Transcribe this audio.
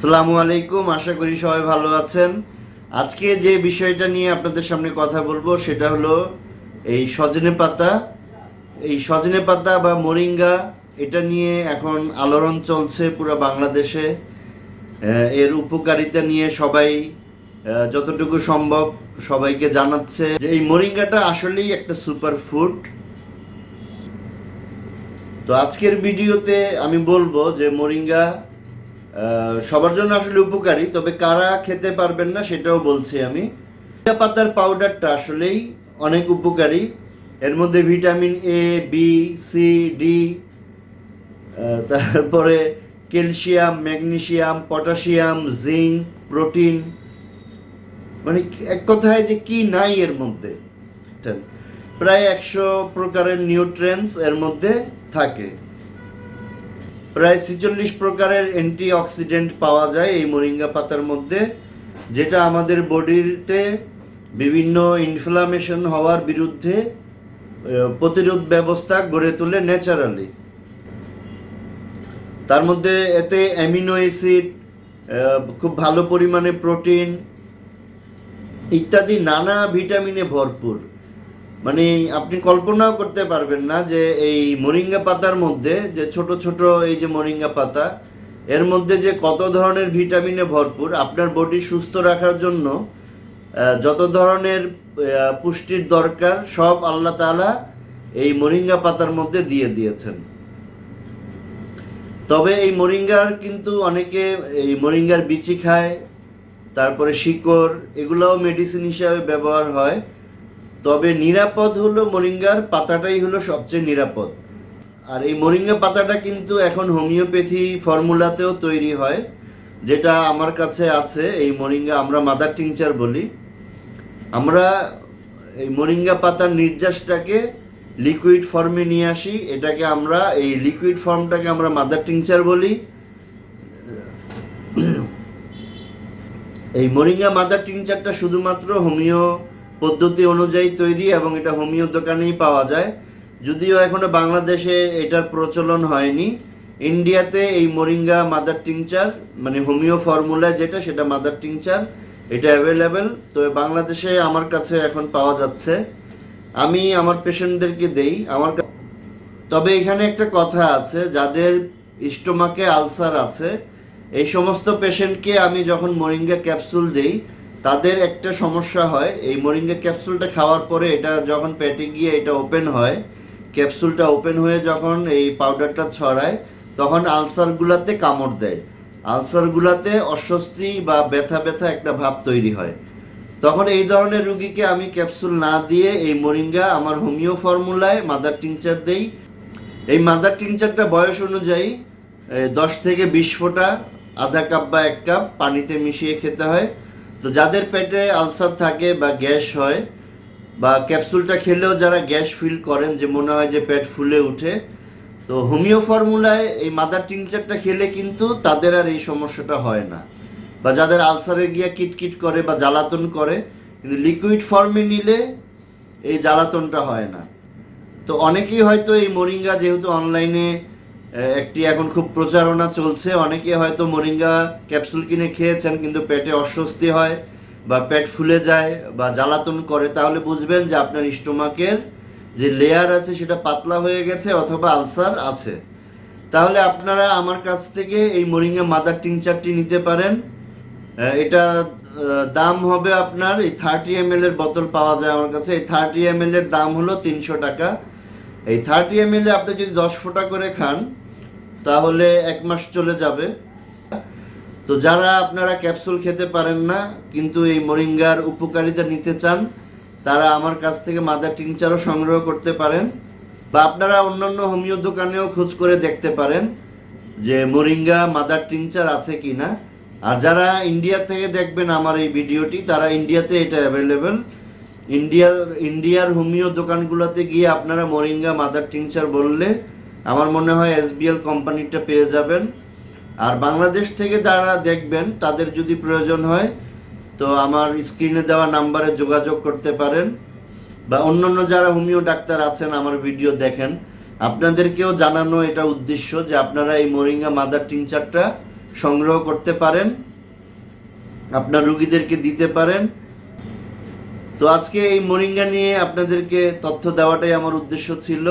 আসসালামু আলাইকুম, আশা করি সবাই ভালো আছেন। আজকে যে বিষয়টা নিয়ে আপনাদের সামনে কথা বলব সেটা হলো এই সজনে পাতা। এই সজনে পাতা বা মোরিঙ্গা, এটা নিয়ে এখন আলোড়ন চলছে পুরো বাংলাদেশে। এর উপকারিতা নিয়ে সবাই যতটুকু সম্ভব সবাইকে জানাচ্ছে যে এই মোরিঙ্গাটা আসলেই একটা সুপার ফুড। তো আজকের ভিডিওতে আমি বলব যে মোরিঙ্গা সবার জন্য আসলে উপকারী, তবে কারা খেতে পারবেন না সেটাও বলছি আমি। পাতার পাউডারটা আসলেই অনেক উপকারী। এর মধ্যে vitamin A B C D তারপরে calcium magnesium potassium zinc protein মানে এক কথায় যে কি নাই এর মধ্যে? প্রায় একশো প্রকারের নিউট্রেন্স এর মধ্যে থাকে। প্রায় ছেচল্লিশ প্রকারের অ্যান্টি অক্সিডেন্ট পাওয়া যায় এই মোরিঙ্গা পাতার মধ্যে, যেটা আমাদের বডিতে বিভিন্ন ইনফ্লামেশন হওয়ার বিরুদ্ধে প্রতিরোধ ব্যবস্থা গড়ে তোলে ন্যাচারালি তার মধ্যে এতে অ্যামিনো অ্যাসিড খুব ভালো পরিমাণে প্রোটিন ইত্যাদি নানা ভিটামিনে ভরপুর। মানে আপনি কল্পনাও করতে পারবেন না যে এই মোরিঙ্গা পাতার মধ্যে যে ছোট ছোট এই যে মোরিঙ্গা পাতা, এর মধ্যে যে কত ধরনের ভিটামিনে ভরপুর, আপনার বডি সুস্থ রাখার জন্য যত ধরনের পুষ্টির দরকার, সব আল্লাহ তাআলা এই মোরিঙ্গা পাতার মধ্যে দিয়ে দিয়েছেন। তবে এই মোরিঙ্গার কিন্তু অনেকে এই মোরিঙ্গার বিচি খায়, তারপরে শিকড়, এগুলোও মেডিসিন হিসাবে ব্যবহার হয়। তবে নিরাপদ হলো মোরিঙ্গার পাতাটাই হলো সবচেয়ে নিরাপদ। আর এই মোরিঙ্গা পাতাটা কিন্তু এখন হোমিওপ্যাথি ফর্মুলাতেও তৈরি হয়, যেটা আমার কাছে আছে, এই মোরিঙ্গা আমরা মাদার টিংচার বলি। আমরা এই মোরিঙ্গা পাতার নির্যাসটাকে লিকুইড ফর্মে নিয়ে আসি, এটাকে আমরা, এই লিকুইড ফর্মটাকে আমরা মাদার টিংচার বলি। এই মোরিঙ্গা মাদার টিংচারটা শুধুমাত্র হোমিও পদ্ধতি অনুযায়ী তৈরি এবং এটা হোমিও দোকানেই পাওয়া যায়। যদিও এখনও বাংলাদেশে এটার প্রচলন হয়নি। ইন্ডিয়াতে এই মোরিঙ্গা মাদার টিংচার মানে হোমিও ফর্মুলা যেটা, সেটা মাদার টিংচার, এটা অ্যাভেলেবেল তো বাংলাদেশে আমার কাছে এখন পাওয়া যাচ্ছে। আমি আমার পেশেন্টদেরকে দেই। আমার তবে এখানে একটা কথা আছে, যাদের স্টোমাকে আলসার আছে, এই সমস্ত পেশেন্টকে আমি যখন মোরিঙ্গা ক্যাপসুল দেই তাদের একটা সমস্যা হয়, এই মোরিঙ্গা ক্যাপসুলটা খাওয়ার পরে এটা যখন পেটে গিয়ে এটা ওপেন হয়, ক্যাপসুলটা ওপেন হয়ে যখন এই পাউডারটা ছড়ায়, তখন আলসারগুলাতে কামড় দেয়। আলসারগুলাতে অস্বস্তি বা ব্যথা ব্যথা একটা ভাব তৈরি হয়। তখন এই ধরনের রুগীকে আমি ক্যাপসুল না দিয়ে এই মোরিঙ্গা আমার হোমিও ফর্মুলায় মাদার টিংচার দেই। এই মাদার টিংচারটা বয়স অনুযায়ী দশ থেকে বিশ ফোঁটা, আধা কাপ বা এক কাপ পানিতে মিশিয়ে খেতে হয়। তো যাদের পেটে আলসার থাকে বা গ্যাস হয় বা ক্যাপসুলটা খেলেও যারা গ্যাস ফিল করেন যে মনে হয় যে পেট ফুলে উঠে, তো হোমিও ফর্মুলায় এই মাদার টিংচারটা খেলে কিন্তু তাদের আর এই সমস্যাটা হয় না। বা যাদের আলসারে গিয়ে কিটকিট করে বা জ্বালাতন করে, কিন্তু লিকুইড ফর্মে নিলে এই জ্বালাতনটা হয় না। তো অনেকেই হয়তো এই মোরিঙ্গা যেহেতু অনলাইনে একটি এখন খুব প্রচারণা চলছে। অনেকে হয়তো মরিঙ্গা ক্যাপসুল কিনে খেয়েছেন, কিন্তু পেটে অস্বস্তি হয় বা পেট ফুলে যায় বা জ্বালাতন করে। তাহলে বুঝবেন যে আপনার স্টোমাকের যে লেয়ার আছে, সেটা পাতলা হয়ে গেছে অথবা আলসার আছে। তাহলে আপনারা আমার কাছ থেকে এই মরিঙ্গা মাদার টিংচারটি নিতে পারেন। এটা দাম হবে আপনার, এই থার্টি এম এর বোতল পাওয়া যায় আমার কাছে। এই থার্টি এম এর দাম হলো তিনশো টাকা। এই থার্টি এম এল আপনি যদি দশ ফোঁটা করে খান তাহলে এক মাস চলে যাবে। তো যারা আপনারা ক্যাপসুল খেতে পারেন না, কিন্তু এই মোরিঙ্গার উপকারিতা নিতে চান, তারা আমার কাছ থেকে মাদার টিংচারও সংগ্রহ করতে পারেন বা আপনারা অন্যান্য হোমিও দোকানেও খোঁজ করে দেখতে পারেন যে মোরিঙ্গা, মাদার টিংচার আছে কি না আর যারা ইন্ডিয়া থেকে দেখবেন আমার এই ভিডিওটি, তারা ইন্ডিয়াতে এটা অ্যাভেলেবেল। ইন্ডিয়ার ইন্ডিয়ার হোমিও দোকানগুলোতে গিয়ে আপনারা মোরিঙ্গা, মাদার টিংচার বললে আমার মনে হয় এস এসবিএল কোম্পানিটা পেয়ে যাবেন। আর বাংলাদেশ থেকে যারা দেখবেন, তাদের যদি প্রয়োজন হয়, তো আমার স্ক্রিনে দেওয়া নাম্বারে যোগাযোগ করতে পারেন। বা অন্যান্য যারা হোমিও ডাক্তার আছেন, আমার ভিডিও দেখেন। আপনাদেরকেও জানানো এটা উদ্দেশ্য যে আপনারা এই মোরিঙ্গা মাদার টিংচারটা সংগ্রহ করতে পারেন। আপনার রুগীদেরকে দিতে পারেন। তো আজকে এই মোরিঙ্গা নিয়ে আপনাদেরকে তথ্য দেওয়াটাই আমার উদ্দেশ্য ছিল।